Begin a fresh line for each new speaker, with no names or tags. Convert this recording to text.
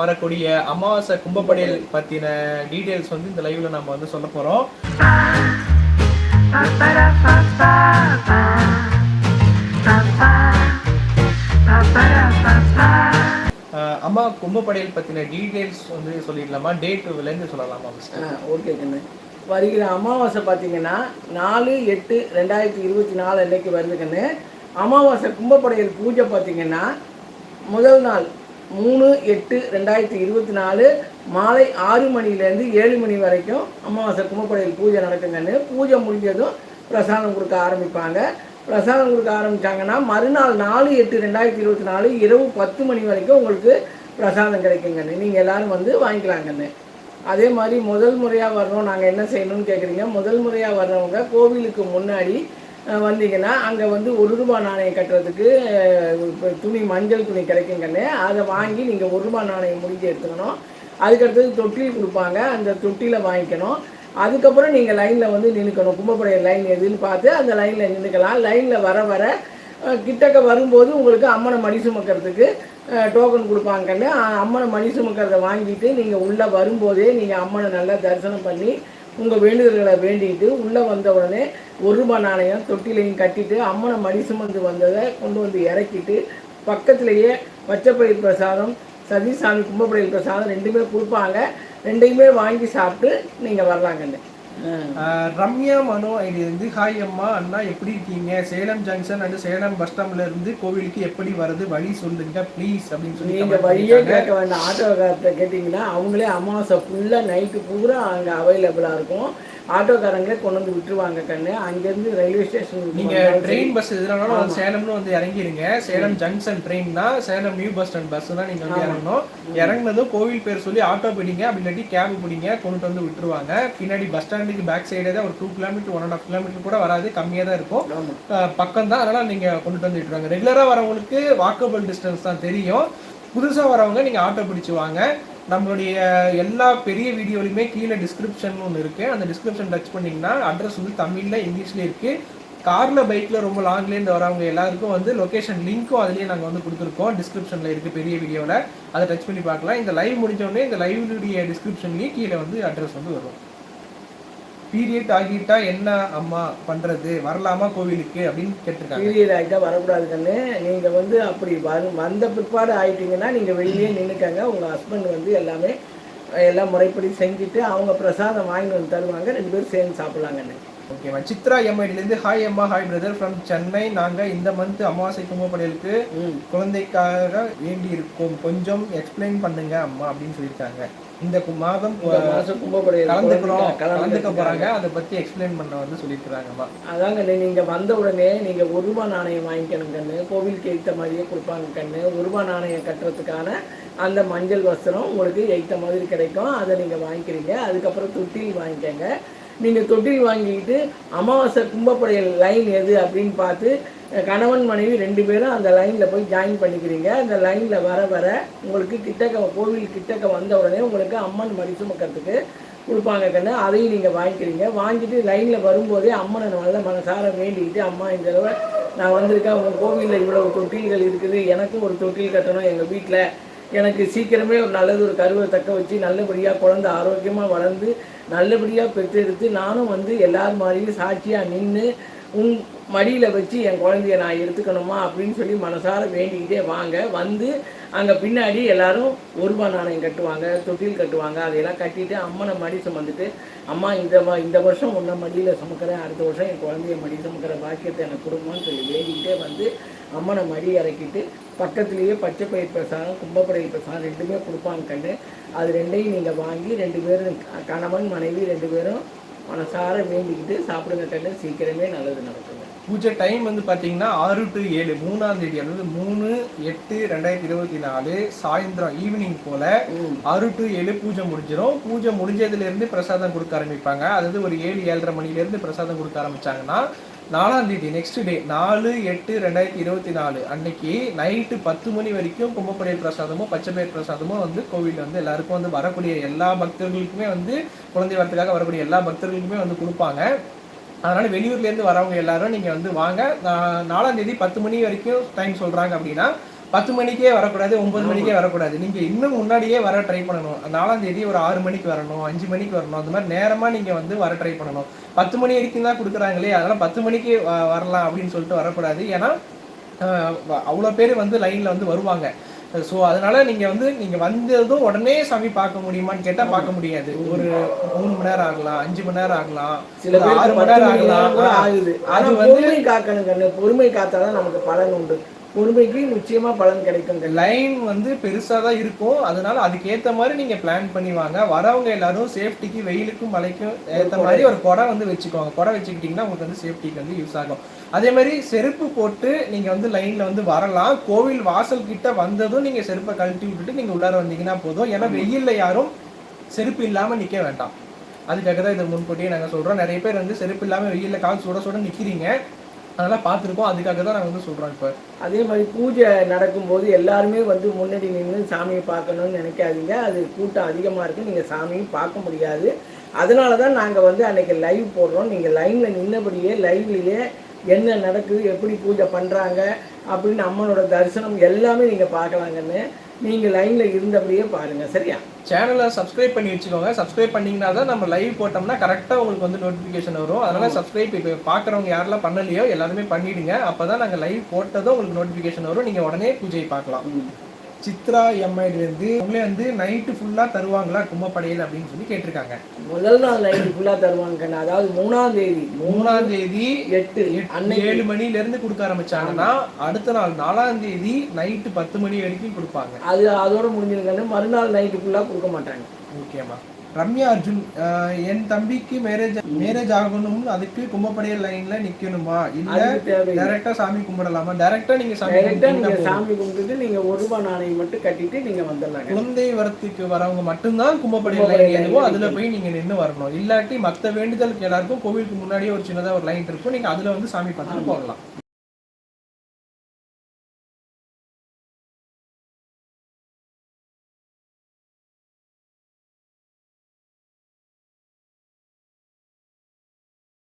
வரக்கூடிய அமாவாசை கும்பப்படையல் பத்தின டீடைல்ஸ் வந்து இந்த லைவ்ல நம்ம வந்து சொல்ல போறோம். அம்மா கும்பப்படையல் பத்தின டீடைல்ஸ் வந்து சொல்லிடலாமா? டேட்ல இருந்து சொல்லலாமா
ஓகே கண்ணு. வருகிற அமாவாசை பார்த்தீங்கன்னா நாலு எட்டு ரெண்டாயிரத்தி இருபத்தி நாலு அன்னைக்கு வருது கண்ணு. அமாவாசை கும்பப்படையல் பூஜை பார்த்தீங்கன்னா முதல் நாள் மூணு எட்டு ரெண்டாயிரத்தி இருபத்தி நாலு மாலை ஆறு மணிலேருந்து ஏழு மணி வரைக்கும் அமாவாசை கும்பப்படையல் பூஜை நடக்குங்கன்னு. பூஜை முடிஞ்சதும் பிரசாதம் கொடுக்க ஆரம்பிப்பாங்க. பிரசாதம் கொடுக்க ஆரம்பித்தாங்கன்னா மறுநாள் நாலு எட்டு ரெண்டாயிரத்தி இருபத்தி நாலு இரவு பத்து மணி வரைக்கும் உங்களுக்கு பிரசாதம் கிடைக்குங்கன்னு. நீங்கள் எல்லாரும் வந்து வாங்கிக்கலாங்கன்னு. அதே மாதிரி முதல் முறையாக வர்றோம் நாங்கள் என்ன செய்யணும்னு கேட்குறீங்க முதல் முறையாக வர்றவங்க கோவிலுக்கு முன்னாடி வந்தீங்கன்னா அங்கே வந்து ஒரு ரூபா நாணயம் கட்டுறதுக்கு துணி மஞ்சள் துணி கிடைக்குங்கண்ணு அதை வாங்கி நீங்கள் ஒரு ரூபா நாணயம் முடிஞ்சு எடுத்துக்கணும். அதுக்கடுத்தது தொட்டில் கொடுப்பாங்க. அந்த தொட்டியில் வாங்கிக்கணும். அதுக்கப்புறம் நீங்கள் லைனில் வந்து நின்றுக்கணும் கும்பப்படைய லைன் எதுன்னு பார்த்து அந்த லைனில் நின்றுக்கலாம் லைனில் வர வர கிட்டக்க வரும்போது உங்களுக்கு அம்மனை மடி சுமக்கிறதுக்கு டோக்கன் கொடுப்பாங்கன்னு அம்மனை மடி சுமக்கிறத வாங்கிட்டு நீங்கள் உள்ளே வரும்போதே நீங்கள் அம்மனை நல்லா தரிசனம் பண்ணி உங்கள் வேண்டுதல்களை வேண்டிக்கிட்டு உள்ளே வந்த உடனே ஒரு ரூபாய் நாணயம் தொட்டிலையும் கட்டிட்டு அம்மனை மடி சுமந்து வந்ததை கொண்டு வந்து இறக்கிட்டு பக்கத்திலேயே பச்சைப்பயிர் பிரசாதம் சதீசாமி கும்பப்படையில் பிரசாதம் ரெண்டுமே கொடுப்பாங்க. ரெண்டையுமே வாங்கி சாப்பிட்டு நீங்கள் வரலாங்கன்னு
ரம்யா மனோ ஐடி வந்து ஹாய் அம்மா அண்ணா எப்படி இருக்கீங்க? Salem junction and Salem bus ஸ்டாப்ல இருந்து கோவிலுக்கு எப்படி வருது வழி சொல்லுங்க ப்ளீஸ் அப்படின்னு சொல்லி comment
வழியே. கேட்க வேண்டாம். ஆட்டோக்காரத்தை கேட்டிங்கன்னா அவங்களே அமாவாசை ஃபுல்லாக நைட்டு பூரா அங்கே அவைலபிளாக இருக்கும். ஆட்டோக்காரங்களே கொண்டு வந்து விட்டுருவாங்க கண்ணு. அங்கேருந்து ரயில்வே ஸ்டேஷன்
நீங்க ட்ரெயின் பஸ் எதுனாலும் வந்து சேலம்னு வந்து இறங்கிருங்க. சேலம் ஜங்ஷன் ட்ரெயின் தான். Salem new bus stand bus தான் நீங்க வந்து இறங்கணும். இறங்குனதும் கோவில் பேர் சொல்லி ஆட்டோ பிடிங்க. அப்படி இல்லாட்டி கேப் பிடிங்க. கொண்டுட்டு வந்து விட்டுருவாங்க. பின்னாடி பஸ் ஸ்டாண்டுக்கு பேக் சைடே தான் ஒரு two kilometre one and half kilometre கூட வராது. கம்மியா தான் இருக்கும். பக்கம் தான். அதனால நீங்க கொண்டுட்டு வந்து விட்டுருவாங்க. ரெகுலரா வரவங்களுக்கு வாக்கபிள் டிஸ்டன்ஸ் தான் தெரியும். புதுசா வரவங்க நீங்க ஆட்டோ பிடிச்சு வாங்க. நம்மளுடைய எல்லா பெரிய வீடியோலையுமே கீழே டிஸ்கிரிப்ஷன் ஒன்று இருக்குது அந்த டிஸ்கிரிப்ஷன் டச் பண்ணிங்கன்னா அட்ரஸ் வந்து தமிழில் இங்கிலீஷ்லேயே இருக்குது காரில் பைக்கில் ரொம்ப லாங்லேருந்து வரவங்க எல்லாருக்கும் வந்து லொகேஷன் லிங்க்கும் அதுலேயே நாங்கள் வந்து கொடுத்துருக்கோம். டிஸ்கிரிப்ஷனில் இருக்குது பெரிய வீடியோவில் அதை டச் பண்ணி பார்க்கலாம். இந்த லைவ் முடிஞ்சோடனே இந்த லைவ்லுடைய டிஸ்கிரிப்ஷன்லேயே கீழே வந்து அட்ரஸ் வந்து வரும். பீரியட் ஆகிட்டா என்ன அம்மா பண்றது? வரலாமா கோவிலுக்கு? அப்படின்னு கேட்டிருக்காங்க.
பீரியட் ஆகிட்டா வரக்கூடாது கண்ணு. நீங்கள் வந்து அப்படி வந்த பிற்பாடு ஆயிட்டீங்கன்னா நீங்கள் வெளியே நின்றுக்கங்க உங்கள் ஹஸ்பண்ட் வந்து எல்லாமே எல்லாம் முறைப்படி செஞ்சுட்டு அவங்க பிரசாதம் வாங்கி வந்து தருவாங்க. ரெண்டு பேரும் சேர்ந்து சாப்பிட்லாங்கண்ணே
ஓகேவா சித்ரா எம்ஐடில இருந்து ஹாய் அம்மா ஹாய் பிரதர் ஃப்ரம் சென்னை நாங்க இந்த மந்த் அமாவாசை கும்பப்படையலுக்கு குழந்தைக்காக வேண்டி இருக்கோம் கொஞ்சம் எக்ஸ்பிளைன் பண்ணுங்க அம்மா அப்படின்னு சொல்லியிருக்காங்க. இந்த மாதம்
மாதம்
கலந்துக்கிறோம் கலந்துக்க போறாங்க. அதை பத்தி எக்ஸ்பிளைன் பண்ண வந்து சொல்லியிருக்காங்கம்மா
அதாங்க நீங்கள் வந்த உடனே நீங்கள் ஒரு ரூபா நாணயம் வாங்கிக்கணும் கண்ணு. கோவிலுக்கு ஏற்ற மாதிரியே கொடுப்பாங்க கண்ணு. ஒரு ரூபா நாணயம் கட்டுறதுக்கான அந்த மஞ்சள் வஸ்திரம் உங்களுக்கு ஏற்ற மாதிரி கிடைக்கும். அதை நீங்கள் வாங்கிக்கிறீங்க. அதுக்கப்புறம் தொட்டில் வாங்கிக்கங்க. நீங்கள் தொட்டில் வாங்கிக்கிட்டு அமாவாசை கும்பப்படையல் லைன் எது அப்படின்னு பார்த்து கணவன் மனைவி ரெண்டு பேரும் அந்த லைனில் போய் ஜாயின் பண்ணிக்கிறீங்க. அந்த லைனில் வர வர உங்களுக்கு கிட்டக்க கோவில் கிட்டக்க வந்த உடனே உங்களுக்கு அம்மன் மடி சுமக்கிறதுக்கு கொடுப்பாங்க கண்ணு. அதையும் நீங்கள் வாங்கிக்கிறீங்க. வாங்கிட்டு லைனில் வரும்போதே அம்மனை நல்ல மனசார வேண்டிக்கிட்டு அம்மா இந்த தடவை நான் வந்திருக்கேன். உங்கள் கோவிலில் இவ்வளவு தொட்டில்கள் இருக்குது. எனக்கும் ஒரு தொட்டில் கட்டணும் எங்கள் வீட்டில் எனக்கு சீக்கிரமே ஒரு நல்லது ஒரு கருவை தக்க வச்சு நல்லபடியாக குழந்தை ஆரோக்கியமாக வளர்ந்து நல்லபடியாக பெற்றெடுத்து நானும் வந்து எல்லார் மாதிரியும் சாட்சியாக நின்று உன் மடியில் வச்சு என் குழந்தைய நான் எடுத்துக்கணுமா அப்படின்னு சொல்லி மனசார வேண்டிக்கிட்டே வாங்க. வந்து அங்கே பின்னாடி எல்லாரும் ஒருபா நாணயம் கட்டுவாங்க தொட்டில் கட்டுவாங்க அதையெல்லாம் கட்டிட்டு அம்மனை மடி சுமந்துட்டு அம்மா இந்த இந்த வருஷம் உன்னை மடியில் சுமக்கிறேன் அடுத்த வருஷம் என் குழந்தைய மடி சுமக்கிற பாக்கியத்தை எனக்கு கொடுமான்னு சொல்லி வேண்டிக்கிட்டே வந்து அம்மனை மடி இறக்கிட்டு பக்கத்துலேயே பச்சை பயிர் பிரசாதம் கும்பப்படையில் பிரசாதம் ரெண்டுமே கொடுப்பாங்க கண்ணு. அது ரெண்டையும் நீங்கள் வாங்கி ரெண்டு பேரும் கணவன் மனைவி ரெண்டு பேரும் மனசார வேண்டிக்கிட்டு சாப்பிடுங்க கண்ணு. சீக்கிரமே நல்லது நடக்குங்க.
பூஜை டைம் வந்து பாத்தீங்கன்னா ஆறு டு ஏழு மூணாம் தேதி அதாவது மூணு எட்டு ரெண்டாயிரத்தி இருபத்தி நாலு சாயந்தரம் ஈவினிங் போல ஆறு டு ஏழு பூஜை முடிஞ்சிடும் பூஜை முடிஞ்சதுல இருந்து பிரசாதம் கொடுக்க ஆரம்பிப்பாங்க. அதாவது ஒரு ஏழு ஏழரை மணில இருந்து பிரசாதம் கொடுக்க ஆரம்பிச்சாங்கன்னா நாலாம் தேதி நெக்ஸ்ட் டே நாலு எட்டு ரெண்டாயிரத்தி இருபத்தி நாலு. அன்னைக்கு நைட்டு பத்து மணி வரைக்கும் கும்பப்படையல் பிரசாதமும் பச்சைப்பயிர் பிரசாதமும் வந்து கோவிலில் வந்து எல்லாருக்கும் வந்து வரக்கூடிய எல்லா பக்தர்களுக்குமே வந்து குழந்தை வரத்துக்காக வரக்கூடிய எல்லா பக்தர்களுக்குமே வந்து கொடுப்பாங்க. அதனால வெளியூர்லேருந்து வரவங்க எல்லாரும் நீங்கள் வந்து வாங்க. நாலாம் தேதி பத்து மணி வரைக்கும் டைம் சொல்கிறாங்க அப்படின்னா பத்து மணிக்கே வரக்கூடாது ஒன்பது மணிக்கே வரக்கூடாது. நீங்க இன்னும் முன்னாடியே வர ட்ரை பண்ணணும். நாலாம் தேதி ஒரு ஆறு மணிக்கு வரணும் அஞ்சு மணிக்கு வரணும் அந்த மாதிரி நேரமா நீங்க வந்து வர ட்ரை பண்ணணும். பத்து மணி வரைக்கும் தான் கொடுக்குறாங்களே அதெல்லாம் பத்து மணிக்கு வரலாம் அப்படின்னு சொல்லிட்டு வரக்கூடாது. ஏன்னா அவ்வளோ பேர் வந்து லைன்ல வந்து வருவாங்க. ஸோ அதனால நீங்க வந்து நீங்க வந்ததும் உடனே சாமி பார்க்க முடியுமான்னு கேட்டா பார்க்க முடியாது. ஒரு மூணு மணி நேரம் ஆகலாம் அஞ்சு மணி நேரம் ஆகலாம்
சில
ஆறு மணி நேரம் ஆகலாம்.
ஆகுது.
அது வந்து-
பொறுமை காக்கணும் கண்ணு பொறுமை காத்தாதான் நமக்கு பலன் உண்டு. பொறுமைக்கு நிச்சயமா பலன் கிடைக்கும்
லைன் வந்து பெருசா தான் இருக்கும். அதனால அதுக்கேத்த மாதிரி நீங்க பிளான் பண்ணி வாங்க. வரவங்க எல்லாரும் சேஃப்டிக்கு வெயிலுக்கும் மழைக்கும் ஏத்த மாதிரி ஒரு குடை வந்து வச்சுக்கோங்க. குடை வச்சுக்கிட்டீங்கன்னா உங்களுக்கு வந்து சேஃப்டிக்கு வந்து யூஸ் ஆகும். அதே மாதிரி செருப்பு போட்டு நீங்க வந்து லைன்ல வந்து வரலாம். கோவில் வாசல் கிட்ட வந்ததும் நீங்க செருப்பை கழட்டி விட்டுட்டு நீங்க உள்ளார வந்தீங்கன்னா போதும். ஏன்னா வெயில்ல யாரும் செருப்பு இல்லாம நிக்க வேண்டாம். அதுக்காக தான் இதை முன்கூட்டியே நாங்க சொல்றோம். நிறைய பேர் வந்து செருப்பு இல்லாம வெயில்ல கால் சுட சுட நிக்கிறீங்க. அதெல்லாம் பார்த்துருக்கோம். அதுக்காக தான் நாங்கள் வந்து சொல்கிறோம் இப்போ.
அதே மாதிரி பூஜை நடக்கும்போது எல்லாருமே வந்து முன்னாடி நின்று சாமியை பார்க்கணும்னு நினைக்காதீங்க. அது கூட்டம் அதிகமாக இருக்குது நீங்கள் சாமியும் பார்க்க முடியாது. அதனால தான் நாங்கள் வந்து அன்னைக்கு லைவ் போடுறோம். நீங்கள் லைனில் நின்னபடியே லைவ்லேயே என்ன நடக்குது எப்படி பூஜை பண்ணுறாங்க அப்படின்னு அம்மனோட தரிசனம் எல்லாமே நீங்கள் பார்க்கலாங்கன்னு நீங்கள் லைனில் இருந்தபடியே பாருங்கள் சரியா?
சேனலை சப்ஸ்கிரைப் பண்ணி வச்சுக்கோங்க. சப்ஸ்கிரைப் பண்ணீங்கன்னா தான் நம்ம லைவ் போட்டோம்னா கரெக்டாக உங்களுக்கு வந்து நோட்டிஃபிகேஷன் வரும். அதனால சப்ஸ்கிரைப் இப்போ பார்க்குறவங்க யாரெல்லாம் பண்ணலையோ எல்லாருமே பண்ணிடுங்க. அப்போ தான் நாங்கள் லைவ் போட்டதும் உங்களுக்கு நோட்டிஃபிகேஷன் வரும். நீங்கள் உடனே பூஜை பார்க்கலாம். சித்ரா எம்ஐலேருந்து உங்களே வந்து நைட்டு ஃபுல்லாக தருவாங்களா கும்பப்படையில் அப்படின்னு சொல்லி கேட்டிருக்காங்க.
முதல் நாள் நைட்டு ஃபுல்லாக தருவாங்க அதாவது மூணாம் தேதி.
மூணாம் தேதி
எட்டு அன்னைக்கு.
ஏழு மணில இருந்து கொடுக்க ஆரம்பிச்சாங்கன்னா அடுத்த நாள் நாலாம் தேதி நைட்டு பத்து மணி வரைக்கும் கொடுப்பாங்க.
அது அதோட முடிஞ்சிருக்கன்னு மறுநாள் நைட்டு ஃபுல்லாக கொடுக்க மாட்டாங்க.
ஓகேம்மா ரம்யா அர்ஜுன் என் தம்பிக்கு மேரேஜ் மேரேஜ் ஆகணும் அதுக்கு கும்பப்படையல் லைன்ல நிக்கணுமா இல்ல டைரக்டா சாமி கும்பிடலாமா? டைரக்டா நீங்க சாமி போதும்.
சாமி கும்பிட்டுட்டு நீங்கள் ஒரு ரூபாய் நாணயம் மட்டும் கட்டிட்டு நீங்கள் வந்துடலாங்க.
குழந்தை வரத்துக்கு வரவங்க மட்டும்தான் கும்பப்படையல் லைன்
line
அதுல போய் நீங்க நின்னு வரணும். இல்லாட்டி மத்த வேண்டுதலுக்கு எல்லாருக்கும் கோவிலுக்கு முன்னாடியே ஒரு சின்னதா ஒரு லைன் இருக்கும். நீங்க அதுல வந்து சாமி பார்த்துட்டு போகலாம்.